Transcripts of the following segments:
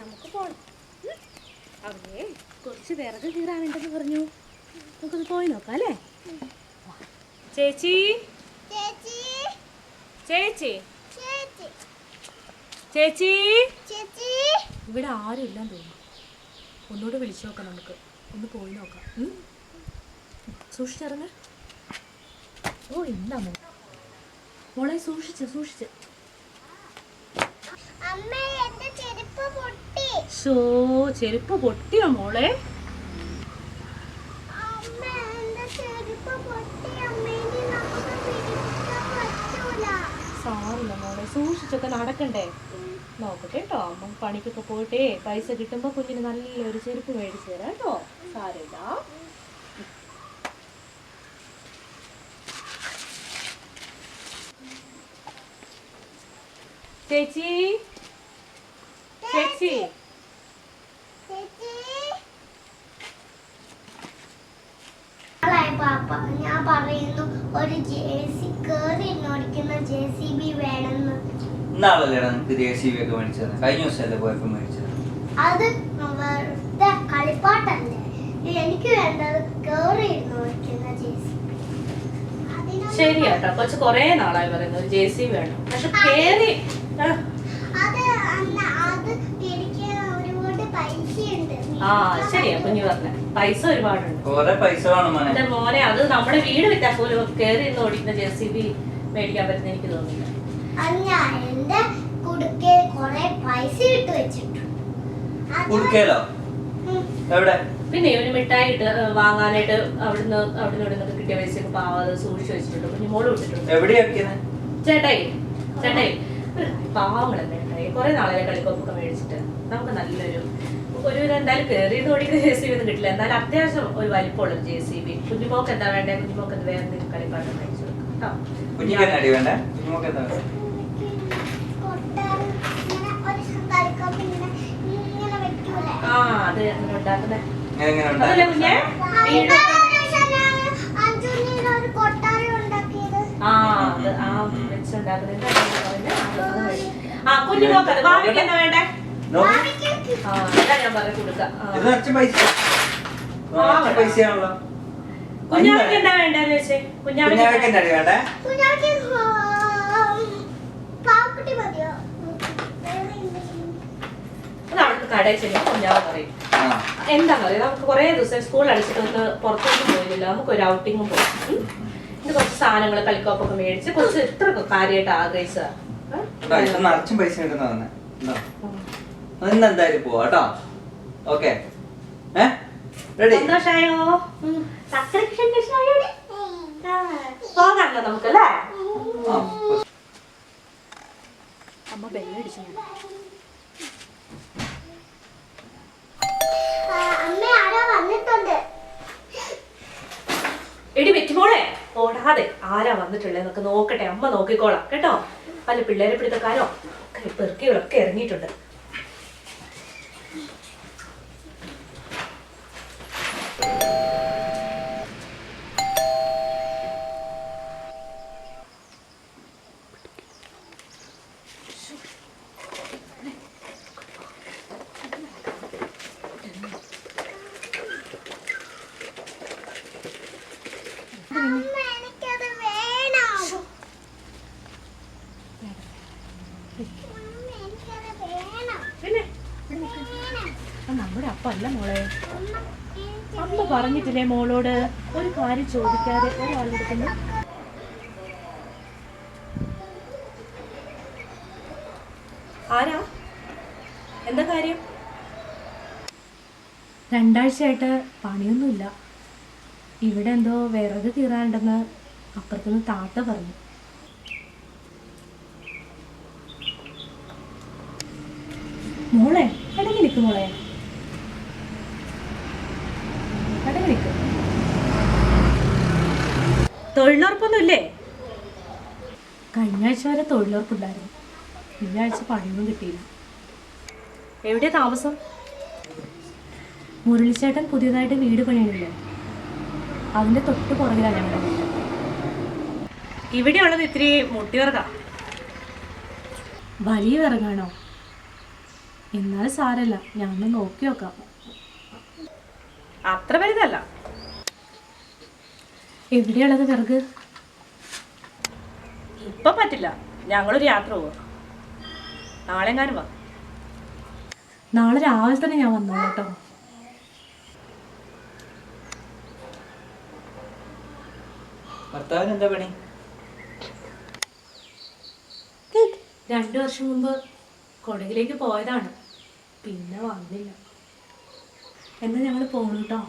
നമുക്ക് പോണം. അവിടെ കുറച്ച് വിറക് കീറാനുണ്ടെന്ന് പറഞ്ഞു. നമുക്കൊന്ന് പോയി നോക്കാം അല്ലേ? ചേച്ചി? ചേച്ചി. ചേച്ചി? ഇവിടെ ആരും ഇല്ലാന്ന് തോന്നുന്നു. ഒന്നുകൂടെ വിളിച്ചു നോക്കാം നമുക്ക്. ഒന്ന് പോയി നോക്കാം. സൂക്ഷിച്ചിറങ്ങ ഓ എന്താ മോളെ സൂക്ഷിച്ച് സൂക്ഷിച്ച്. ഷോ ചെരുപ്പ് പൊട്ടിയോ മോളെ? സാറില്ല മോളെ സൂക്ഷിച്ചൊക്കെ നടക്കണ്ടേ? നോക്കട്ടെ കേട്ടോ അമ്മ പണിക്കൊക്കെ പോയിട്ടേ പൈസ കിട്ടുമ്പോ കുഞ്ഞിന് നല്ലൊരു ചെരുപ്പ് മേടിച്ചു തരാം കേട്ടോ. ചേച്ചി ചേച്ചി. ചേച്ചി നാളെ പാപ്പ ഞാൻ പറയുന്നു ഒരു ജെ സി കേറി ഓടിക്കുന്ന ജെ സി ബി വേണമെന്ന്. ഇന്നാളല്ലേടാ നമുക്ക് ജെ സി ബി ഒക്കെ മേടിച്ചത്? കഴിഞ്ഞ ദിവസമല്ലേ പോയപ്പോ മേടിച്ചത്? അത് വെറുതെ കളിപ്പാട്ടല്ലേ? എനിക്ക് വേണ്ടത് കേറി ഓടിക്കുന്ന ജെ സി ശരിയാട്ടോ. കൊച്ചു കൊറേ നാളായി പറയുന്നത് ജെ സി വേണം. പക്ഷെ കേറി ആ, അത് അന്ന് അത് തിരിക്കാൻ ഒരുപാട് പൈസയുണ്ട് ആ ശരിയാ കുഞ്ഞു പറഞ്ഞ. പൈസ ഒരുപാടുണ്ട്. കൊറേ പൈസ വേണം മോനെ. എന്റെ മോനെ അത് നമ്മുടെ വീട് വിട്ടാ പോലും കയറി ഇന്ന് ഓടിക്കുന്ന ജെ സി ബി മേടിക്കാൻ പറ്റുന്ന എനിക്ക് തോന്നുന്നില്ല. എന്റെ കുടുക്കെ കൊറേ പൈസ ഇട്ട് വെച്ചിട്ടുണ്ട്. കുടുക്കേലോ എവിടെ? പിന്നെ ഇവന് മിഠായി ഇട്ട് വാങ്ങാനായിട്ട് അവിടുന്ന് അവിടുന്ന് ഇവിടെ നിന്നൊക്കെ കിട്ടിയ പൈസ പാവാതെ സൂക്ഷിച്ചു വെച്ചിട്ടുണ്ട്. കുഞ്ഞു മോൾ വിട്ടിട്ടുണ്ട് ചേട്ടായി ചേട്ടായി. പാവങ്ങളല്ലേ ചേട്ടായി കുറെ നാളെ കളിക്കൊക്കെ മേടിച്ചിട്ട്. നമുക്ക് നല്ലൊരു ഒരു എന്തായാലും കയറിയിട്ട് ഓടിക്കുന്ന ജെ സി ബി ഒന്നും കിട്ടില്ല. എന്നാലും അത്യാവശ്യം ഒരു വലിപ്പമുള്ള ജെ സി ബി. കുഞ്ഞുമോക്ക് എന്താ വേണ്ടേ? കുഞ്ഞുമോക്ക് എന്ത് വേറെ എന്തെങ്കിലും കളിപ്പാട്ടം ഇങ്ങനെ ആ അത് അങ്ങനെ ഉണ്ടാക്കുന്ന? അതല്ലേ കുഞ്ഞേ? വീട് അഞ്ചുണ്ണിയുടെ ഒരു കൊട്ടാരം ഉണ്ടാക്കിയത്. ആ ആ. ആ കുഞ്ഞുമോക്ക് അത് ഭാവിക്ക് എന്താ വേണ്ടേ? കുഞ്ഞാവിക്ക് എന്താ വേണ്ടെന്ന് വെച്ചേ കുഞ്ഞാവിക്ക് വേണ്ടേ? അത് അവിടുത്തെ കടയിൽ ചെല്ലുമ്പോൾ കുഞ്ഞാവ് പറയും. എന്താണെന്ന് അറിയാം? നമുക്ക് കുറേ ദിവസം സ്കൂൾ അടിച്ചിട്ട് നമുക്ക് പുറത്തോട്ട് പോയില്ല നമുക്ക് ഒരു ഔട്ടിങ്ങും പോകും ഇത് കുറച്ച് സാധനങ്ങൾ കളിക്കോപ്പൊക്കെ മേടിച്ച് കുറച്ച് ഇത്ര കാര്യമായിട്ട് ആഗ്രഹിച്ചാ ഇതാ, ഇത് നിറച്ചും പൈസ കിട്ടുന്ന തന്നെ. ഇന്ന് എന്തായാലും പോവാ കേട്ടോ. ഓക്കെ ഏ? റെഡി സന്തോഷായോ? പോകാമല്ലോ അമ്മ ബെല്ലടിച്ചു എടി വെറ്റുമോളെ ഓടാതെ ആരാ വന്നിട്ടുള്ളതെന്നൊക്കെ നോക്കട്ടെ അമ്മ നോക്കിക്കോളാം കേട്ടോ? അല്ല പിള്ളേരെ പിടുത്തക്കാരോ? ഒക്കെ പെറുക്കികളൊക്കെ ഇറങ്ങിയിട്ടുണ്ട് അമ്മ എനിക്കത് വേണം അമ്മ എനിക്കത് വേണം പിന്നെ വേണം അത് നമ്മുടെ അപ്പ അല്ല മോളെ. പറഞ്ഞിട്ടില്ലേ മോളോട്? ഒരു കാര്യം ചോദിക്കാതെ ഒരാളുടെ അടുത്തുനിന്ന് ആരാ? എന്താ കാര്യം? രണ്ടാഴ്ചയായിട്ട് പണിയൊന്നുമില്ല. ഇവിടെ എന്തോ വിറക് തീരാനുണ്ടെന്ന് അപ്പുറത്തുനിന്ന് താത്ത പറഞ്ഞു. മോളെ അടങ്ങി നിൽക്ക് മോളെ അടങ്ങി നിൽക്ക് തൊഴിലുറപ്പൊന്നുമില്ലേ കഴിഞ്ഞ ആഴ്ച വരെ തൊഴിലുറപ്പുണ്ടായിരുന്നു. ഈ ആഴ്ച പണിയൊന്നും കിട്ടിയില്ല. എവിടെ താമസം? മുരളിച്ചേട്ടൻ പുതിയതായിട്ട് വീട് പണിയണില്ലേ? അതിന്റെ തൊട്ട് പുറകിലാണ് ഞങ്ങളുടെ വീട്. ഇവിടെയുള്ളത് ഇത്തിരി മുട്ടിവിറകാ വലിയ വിറകാണോ? എന്നാൽ സാരല്ല ഞാൻ ഒന്ന് നോക്കി നോക്കാം. അത്ര വലുതല്ല. എവിടെയുള്ളത് വിറക്? ഇപ്പൊ പറ്റില്ല. ഞങ്ങളൊരു യാത്ര പോവാ. നാളെ എങ്ങാനും വാ. നാളെ രാവിലെ തന്നെ ഞാൻ വന്നോളാം കേട്ടോ. ഭർത്താവിന് എന്താ പണി? രണ്ടു വർഷം മുമ്പ് കൊടകിലേക്ക് പോയതാണ്. പിന്നെ വന്നില്ല. എന്നാ ഞങ്ങൾ പോകും കേട്ടോ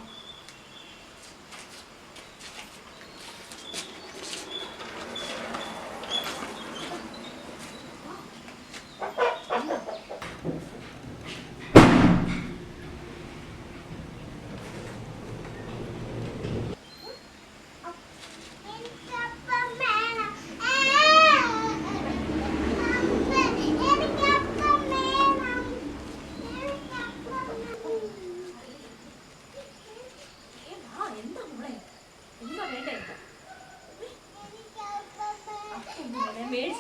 maids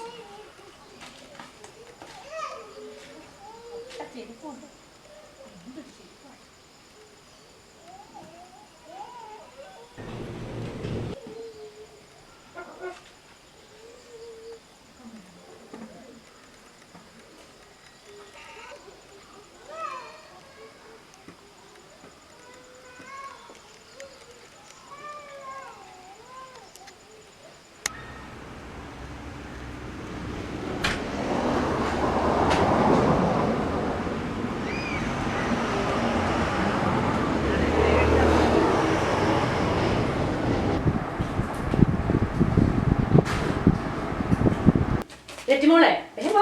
രറ്റിമോളെ വേഗം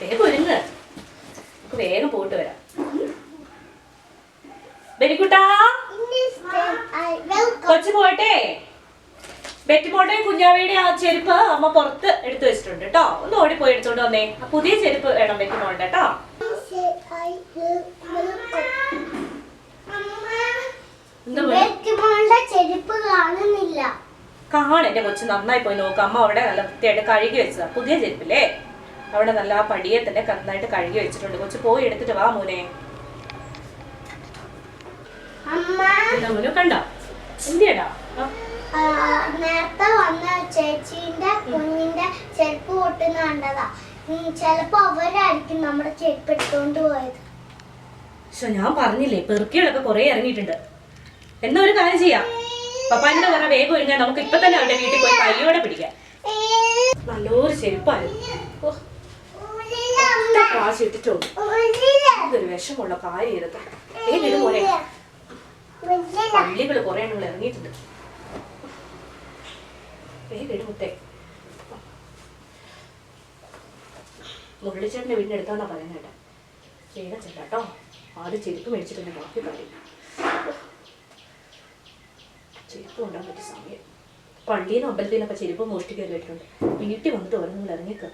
വേഗം ഒരുങ്ങ്. നമുക്ക് വേഗം പോയിട്ട് വരാം. ബെനിക്കുട്ടാ. കൊച്ചു പോട്ടെ. ബെറ്റിമോട്ടെ കുഞ്ഞാവയുടെ ആ ചെരുപ്പ് അമ്മ പുറത്ത് എടുത്തു വെച്ചിട്ടുണ്ട് കേട്ടോ. ഒന്ന് ഓടി പോയി എടുത്തോണ്ട് വന്നേ. ആ പുതിയ ചെരുപ്പ് വേണം ബെറ്റിമോളുടെ കേട്ടോ? ചെരുപ്പ് കാണുന്നില്ല. കാണ എന്റെ കൊച്ചു നന്നായി പോയി നോക്കാം. അമ്മ അവിടെ നല്ല വൃത്തിയായിട്ട് കഴുകി വെച്ചതാ. പുതിയ ചെരുപ്പില്ലേ? അവിടെ നല്ല ആ പടിയെ തന്നെ നന്നായിട്ട് കഴുകി വെച്ചിട്ടുണ്ട്. കൊച്ചു പോയി എടുത്തിട്ട് വാ മോനെ. കണ്ട? എന്തിയടാ? നേരത്തെ വന്ന ചേച്ചീന്റെ കുഞ്ഞിന്റെ ചെരുപ്പ് പൊട്ടുന്ന കണ്ടതാ. ചെലപ്പോ അവരായിരിക്കും നമ്മുടെ ചെരുപ്പ് എടുത്തോണ്ട് പോയത്. പക്ഷെ ഞാൻ പറഞ്ഞില്ലേ പെറുക്കികളൊക്കെ കുറെ ഇറങ്ങിയിട്ടുണ്ട്. എന്നാ ഒരു കാര്യം ചെയ്യാം. പപ്പാന്റെ പറ വേഗം ഒരുങ്ങാൻ നമുക്ക് ഇപ്പൊ തന്നെ അവരുടെ വീട്ടിൽ പോയി കയ്യോടെ പിടിക്കാം. നല്ലൊരു ചെരുപ്പായിരുന്നു പ്രാവശ്യം ഇട്ടിട്ടുള്ളൂ ഇതൊരു വിഷമുള്ള കാര്യം ഇതൊക്കെ ഇട് മോനെ പള്ളികൾ കുറെ എണ്ണങ്ങൾ ഇറങ്ങിയിട്ടുണ്ട്. വേഗം ഇട് മുത്തേ. മുരളിച്ചേട്ടന്റെ വീടിന്റെ അടുത്താന്നാ പറയുന്നത് കേട്ടെ. ആദ്യം ചെരുപ്പ് മേടിച്ചിട്ടുണ്ട് ബാക്കി കാര്യം ചെരുപ്പ് കൊണ്ടാൻ പറ്റിയ സമയം. പള്ളിയിൽ നിന്ന് അമ്പലത്തിൽ നിന്നൊക്കെ ചെരുപ്പ് മോഷ്ടിക്കാൻ കേട്ടിട്ടുണ്ട്. വീട്ടിൽ വന്നിട്ട് ഓരോന്നും ഇറങ്ങിക്ക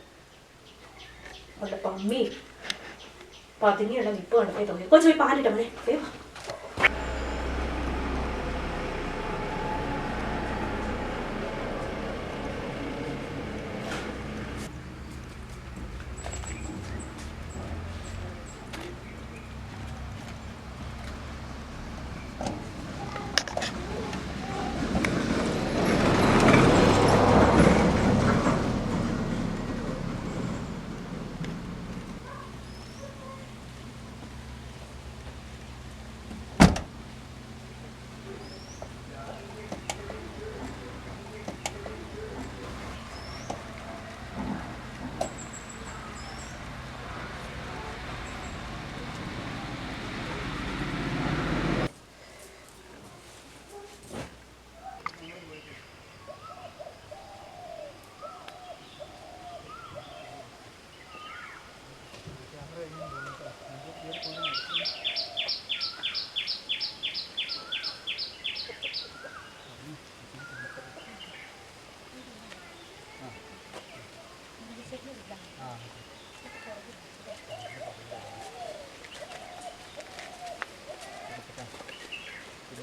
അവളുടെ പമ്മി പതുങ്ങിയുള്ള നിപ്പ് കണ്ടേ തോന്നി. കൊച്ചു പോയി പാലിട്ട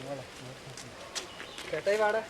മനെ വേഗം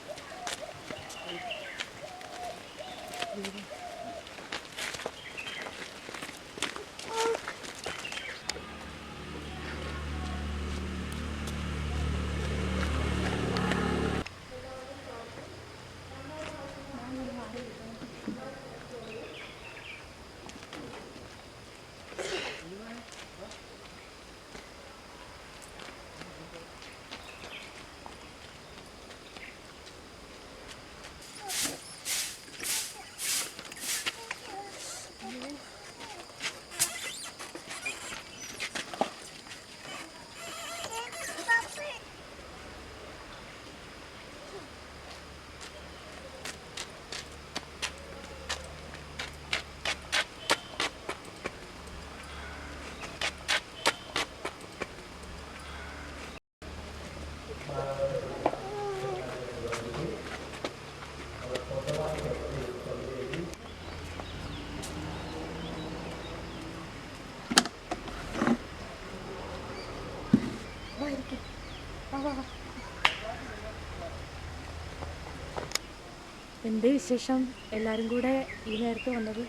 എന്തേ വിശേഷം? എല്ലാരും കൂടെ ഈ നേരത്തെ വന്നത്?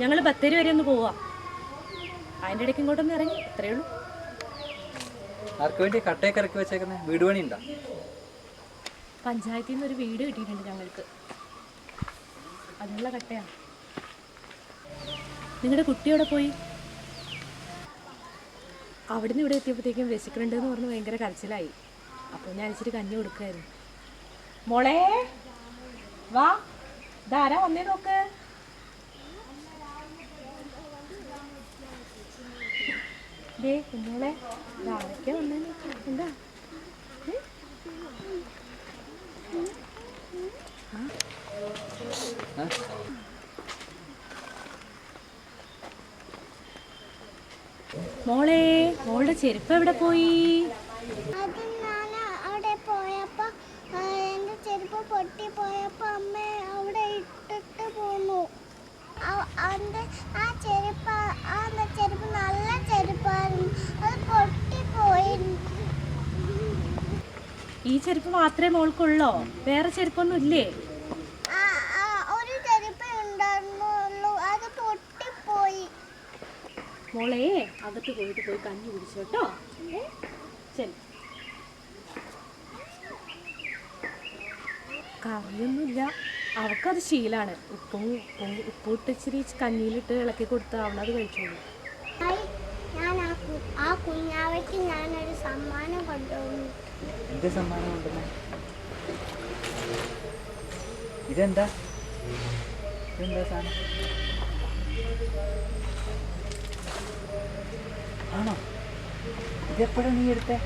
ഞങ്ങൾ ബത്തേരി വരെ ഒന്ന് പോവാ. അതിന്റെ ഇടയ്ക്ക് ഇങ്ങോട്ടൊന്ന് ഇറങ്ങി അത്രയേ ഉള്ളൂ. ആർക്ക് വേണ്ടി കട്ടയൊക്കെ ഇറക്കി വെച്ചേക്കുന്നത് വീട് പണി ഉണ്ടോ പഞ്ചായത്തിൽ നിന്ന് ഒരു വീട് കിട്ടിയിട്ടുണ്ട് ഞങ്ങൾക്ക്. അതിനുള്ള കട്ടയാണ് നിങ്ങളുടെ കുട്ടി എവിടെ പോയി? അവിടുന്ന് ഇവിടെ എത്തിയപ്പോഴത്തേക്കും എന്ന് പറഞ്ഞ് ഭയങ്കര കരച്ചിലായി. അപ്പോൾ ഞാൻ ഇച്ചിരി കഞ്ഞി കൊടുക്കായിരുന്നു. മോളെ വാ. ധാരാ വന്നേ നോക്ക്. ദേ കുഞ്ഞോളെ ഇതാരൊക്കെ വന്നേ നോക്ക്. എന്താ? ഏ? മോളെ മോളുടെ ചെരുപ്പ് എവിടെ പോയി? ചെരുപ്പ് പൊട്ടി പോയപ്പോ അമ്മ അവിടെ ഇട്ടിട്ട് പോന്നു. ആ- ആ ചെരുപ്പ് ആ ചെരുപ്പ് നല്ല ചെരുപ്പായിരുന്നു. അത് പൊട്ടിപ്പോയി ഈ ചെരുപ്പ് മാത്രമേ മോൾക്കുള്ളോ? വേറെ ചെരുപ്പൊന്നും ഇല്ലേ ആ, ആ, ഒരു ചെരുപ്പ് ഉണ്ടായിരുന്നുള്ളൂ അത് പൊട്ടിപ്പോയി മോളെ അകത്ത് പോയിട്ട് പോയി കഞ്ഞി കുടിച്ചു കേട്ടോ. ശരി. കറിയൊന്നുമില്ല. അവൾക്കത് ശീലാണ്. ഉപ്പും ഉപ്പും ഉപ്പിട്ട് ഇച്ചിരി കഞ്ഞിയിലിട്ട് ഇളക്കി കൊടുത്ത് അവളത് കഴിച്ചോളൂ. ഞാൻ ആ കുഞ്ഞാവയ്ക്ക് ഞാനൊരു സമ്മാനം കൊണ്ടുപോകുന്നു എന്ത് സമ്മാനം കൊണ്ടുവന്നു? ഇതെന്താ? ഇതെന്താ സാധനം? ആണോ? ഇതെപ്പോഴാണ് നീ എടുത്തേ?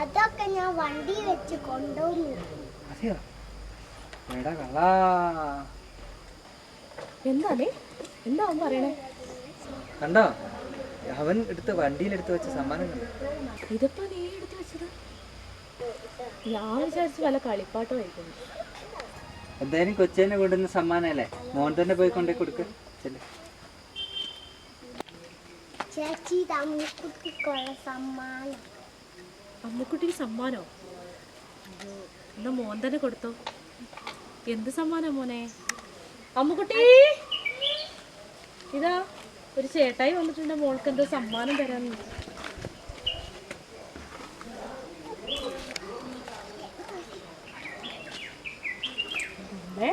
അതൊക്കെ ഞാൻ വണ്ടി വെച്ച് കൊണ്ടുവന്നു. അതെയോ? എടാ കള്ളാ. എന്താണേ എന്താ അവൻ പറയണേ? കണ്ടോ? അവൻ എടുത്ത് വണ്ടിയിലെടുത്ത് വെച്ച സമ്മാനം ഇതിപ്പോ നീ എടുത്ത് വെച്ചത്? ഞാൻ വിചാരിച്ചു വല്ല കളിപ്പാട്ടമായിരിക്കുന്നു എന്തായാലും കൊച്ചേനെ കൊണ്ടുവന്ന സമ്മാനല്ലേ മോൻ തന്നെ പോയി കൊണ്ടേ കൊടുക്ക. ചെല്ലേ. ചേച്ചി അമ്മുക്കുട്ടിക്ക് സമ്മാനോ. എന്നാ മോൻ തന്നെ കൊടുത്തോ. എന്ത് സമ്മാനം മോനെ? അമ്മുക്കുട്ടി! ഇതാ ഒരു ചേട്ടായി വന്നിട്ടുണ്ട്. മോൾക്ക് എന്തോ സമ്മാനം തരാനുണ്ട് അമ്മേ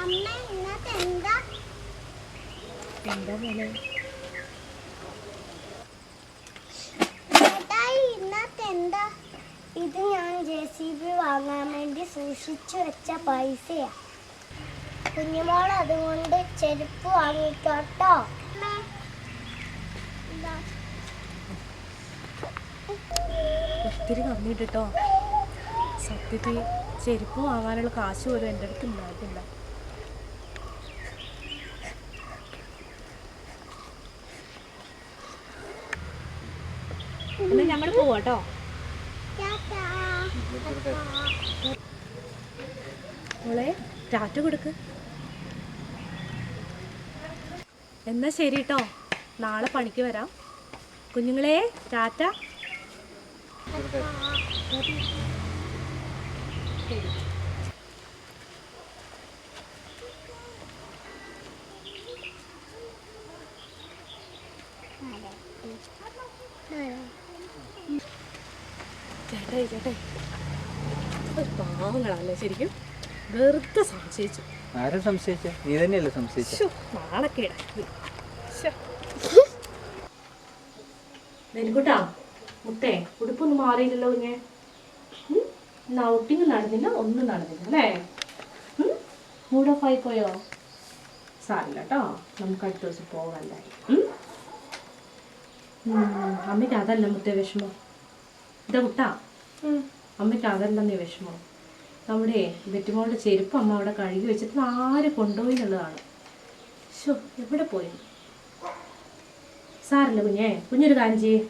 അമ്മ ഇന്നത്തെ എന്താ എന്താ പോലെ എന്താ? ഇത് ഞാൻ ജെ സി ബി വാങ്ങാൻ വേണ്ടി സൂക്ഷിച്ചു വെച്ച പൈസയാ. കുഞ്ഞുമോൾ അതുകൊണ്ട് ചെരുപ്പ് വാങ്ങിക്കോട്ടോ. ഒത്തിരി നന്ദി കേട്ടോ സത്യത്തിൽ ചെരുപ്പ് വാങ്ങാനുള്ള കാശ് പോലും എന്റെ അടുത്ത് ഉണ്ടായിട്ടില്ല. എന്നാ ഞങ്ങൾ പോവാട്ടോ ടാറ്റാ. മോളെ ടാറ്റ കൊടുക്ക്. എന്നാ ശരി കേട്ടോ നാളെ പണിക്ക് വരാം. കുഞ്ഞുങ്ങളെ ടാറ്റ. ചേട്ടായി ചേട്ടായി ഒരു പാവങ്ങളല്ലേ ശരിക്കും? വെറുതെ സംശയിച്ചു. ആരും സംശയിച്ച? നീ തന്നെയല്ലേ സംശയിച്ചു? ശ്ശോ. നെൽക്കുട്ടാ മുത്തേ ഉടുപ്പൊന്നും മാറിയില്ലല്ലോ ഇങ്ങനെ? ഇന്ന് ഔട്ടിങ് നടന്നില്ല ഒന്നും നടന്നില്ല അല്ലേ? മൂഡ് ഓഫ് ആയി പോയോ സാരില്ല കേട്ടോ നമുക്ക് അടുത്ത ദിവസം പോകാല്ലേ? അമ്മയ്ക്ക് അതല്ല മുത്തേ വിഷമം. ഇതാ കുട്ടാ അമ്മയ്ക്ക് അതല്ല നീ വിഷമം. നമ്മുടെ വെറ്റുമോളുടെ ചെരുപ്പ് അമ്മ അവിടെ കഴുകി വെച്ചിട്ട് ആര് കൊണ്ടുപോയി എന്നുള്ളതാണ്. ശോ എവിടെ പോയി? സാറില്ല കുഞ്ഞേ കുഞ്ഞൊരു കാര്യം ചെയ്യേ.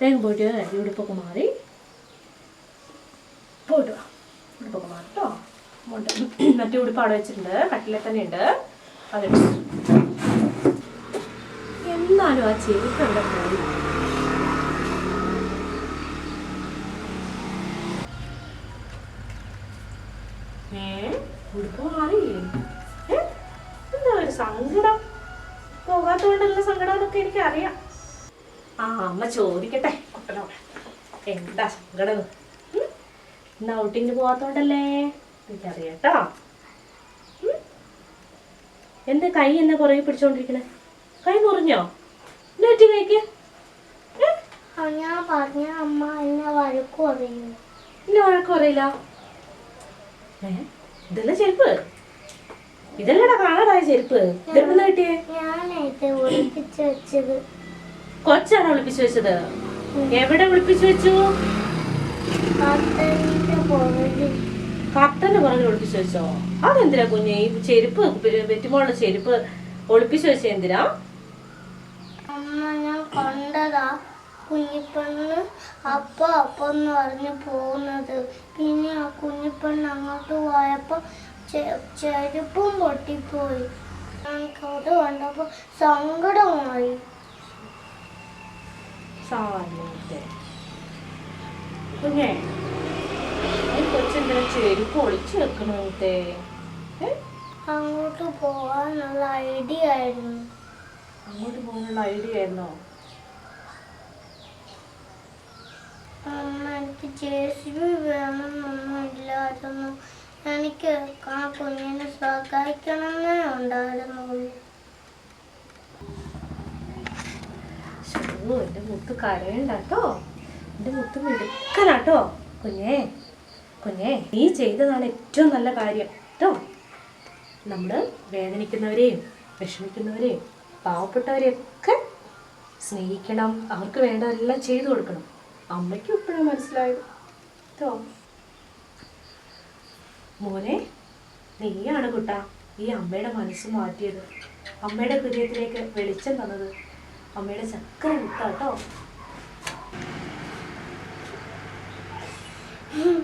വേഗം പോയിട്ട് ഉടുപ്പൊക്കെ മാറി. പോയിട്ട് വാ. ഉടുപ്പൊക്കെ മാറി കേട്ടോ മറ്റേ ഉടുപ്പ് അവിടെ വെച്ചിട്ടുണ്ട്. കട്ടിലെ തന്നെ ഉണ്ട്. അതെടുത്തു. എന്നാലും ആ ചെരുപ്പ് എവിടെ പോയി? പോകാത്തോണ്ടുള്ള സങ്കടം എന്നൊക്കെ എനിക്കറിയാം. ആ അമ്മ ചോദിക്കട്ടെ കുട്ടനോട്. എന്താ സങ്കടം? ഇന്ന് ഔട്ടിങ്ങിന് പോവാത്തോണ്ടല്ലേ? എനിക്കറിയാം കേട്ടോ ഉം? കൈ എന്നാ പുറകെ പിടിച്ചോണ്ടിരിക്കണേ? കൈ മുറിഞ്ഞോ? നെറ്റി കൈക്ക് ഞാൻ പറഞ്ഞ അമ്മ എന്നെ വഴക്കു അറിയില്ല എന്നെ വഴക്കു അറിയില്ല ഏ? ഇതല്ല ചെരുപ്പ്? ഇതല്ലേടാ കാണാതായ ചെരുപ്പ്. ഇതെവിടുന്ന് കിട്ടിയേ? കൊച്ചാണ് ഒളിപ്പിച്ചു വെച്ചത്? എവിടെ ഒളിപ്പിച്ചു വെച്ചു? കത്തന്റെ പുറകിൽ ഒളിപ്പിച്ചു വെച്ചോ? അതെന്തിനാ കുഞ്ഞെ? ഈ ചെരുപ്പ് വെറ്റുമോളുടെ ചെരുപ്പ് ഒളിപ്പിച്ചു വെച്ച എന്തിനാ? കണ്ടതാ കുഞ്ഞിപ്പെണ്ണ് അപ്പ അപ്പ എന്ന് പറഞ്ഞ് പോകുന്നത് പിന്നെ ആ കുഞ്ഞിപ്പെണ്ണ് അങ്ങോട്ട് പോയപ്പോ ചെരുപ്പും പൊട്ടിപ്പോയി. അത് കണ്ടപ്പോ സങ്കടമായി. കുഞ്ഞെ ചെരുപ്പ് ഒളിച്ചു അങ്ങോട്ട് പോകാനുള്ള ഐഡിയ ആയിരുന്നു അങ്ങോട്ട് പോകാനുള്ള ഐഡിയ ആയിരുന്നോ അമ്മ എനിക്ക് ജെ സി ബി വേണമെന്നൊന്നും ഇല്ലായിരുന്നു. എനിക്ക് ആ കുഞ്ഞിനെ സഹായിക്കണമെന്നേ ഉണ്ടായിരുന്നുള്ളൂ. എന്റെ മുത്ത് കരയണ്ടോ എന്റെ മുത്ത് മിടുക്കനാട്ടോ. കുഞ്ഞേ കുഞ്ഞേ നീ ചെയ്തതാണ് ഏറ്റവും നല്ല കാര്യം. കേട്ടോ നമ്മൾ വേദനിക്കുന്നവരെയും വിഷമിക്കുന്നവരെയും പാവപ്പെട്ടവരെയൊക്കെ സ്നേഹിക്കണം. അവർക്ക് വേണ്ടതെല്ലാം ചെയ്തു കൊടുക്കണം. അമ്മയ്ക്കും ഇപ്പോഴും മനസ്സിലായത്. കേട്ടോ മോനെ നീയാണ് കുട്ടാ ഈ അമ്മയുടെ മനസ്സ് മാറ്റിയത് അമ്മയുടെ ഹൃദയത്തിലേക്ക് വെളിച്ചം തന്നത് അമ്മയുടെ ചക്കര മുത്താട്ടോ ഉം.